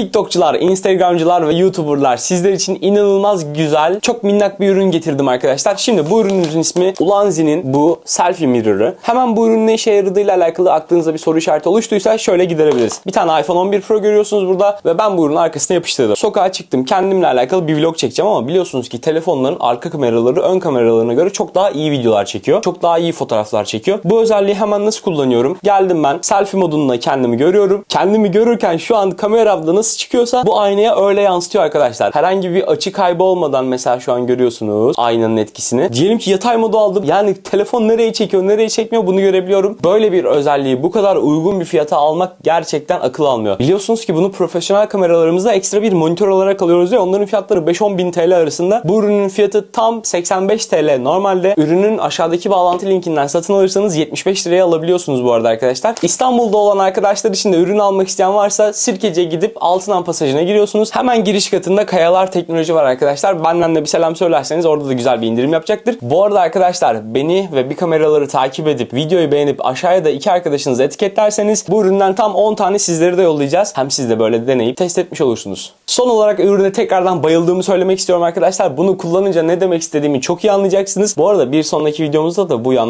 TikTokçular, Instagramcılar ve YouTuber'lar sizler için inanılmaz güzel, çok minnak bir ürün getirdim arkadaşlar. Şimdi bu ürünümüzün ismi Ulanzi'nin bu selfie mirror'ı. Hemen bu ürünün ne işe yaradığıyla alakalı aklınızda bir soru işareti oluştuysa şöyle giderebiliriz. Bir tane iPhone 11 Pro görüyorsunuz burada ve ben bu ürünün arkasına yapıştırdım. Sokağa çıktım. Kendimle alakalı bir vlog çekeceğim ama biliyorsunuz ki telefonların arka kameraları ön kameralarına göre çok daha iyi videolar çekiyor. Çok daha iyi fotoğraflar çekiyor. Bu özelliği hemen nasıl kullanıyorum? Geldim ben selfie modunda kendimi görüyorum. Kendimi görürken şu an kameramda nasıl çıkıyorsa bu aynaya öyle yansıtıyor arkadaşlar. Herhangi bir açı kaybı olmadan mesela şu an görüyorsunuz aynanın etkisini. Diyelim ki yatay modu aldım. Yani telefon nereye çekiyor, nereye çekmiyor bunu görebiliyorum. Böyle bir özelliği bu kadar uygun bir fiyata almak gerçekten akıl almıyor. Biliyorsunuz ki bunu profesyonel kameralarımızda ekstra bir monitör olarak alıyoruz ya onların fiyatları 5-10 bin TL arasında. Bu ürünün fiyatı tam 85 TL. Normalde ürünün aşağıdaki bağlantı linkinden satın alırsanız 75 liraya alabiliyorsunuz bu arada arkadaşlar. İstanbul'da olan arkadaşlar için de ürün almak isteyen varsa Sirkeci'ye gidip Altınan pasajına giriyorsunuz. Hemen giriş katında Kayalar Teknoloji var arkadaşlar. Benden de bir selam söylerseniz orada da güzel bir indirim yapacaktır. Bu arada arkadaşlar beni ve bir kameraları takip edip videoyu beğenip aşağıya da iki arkadaşınızı etiketlerseniz bu üründen tam 10 tane sizlere de yollayacağız. Hem siz de böyle deneyip test etmiş olursunuz. Son olarak ürüne tekrardan bayıldığımı söylemek istiyorum arkadaşlar. Bunu kullanınca ne demek istediğimi çok iyi anlayacaksınız. Bu arada bir sonraki videomuzda da bu yanlış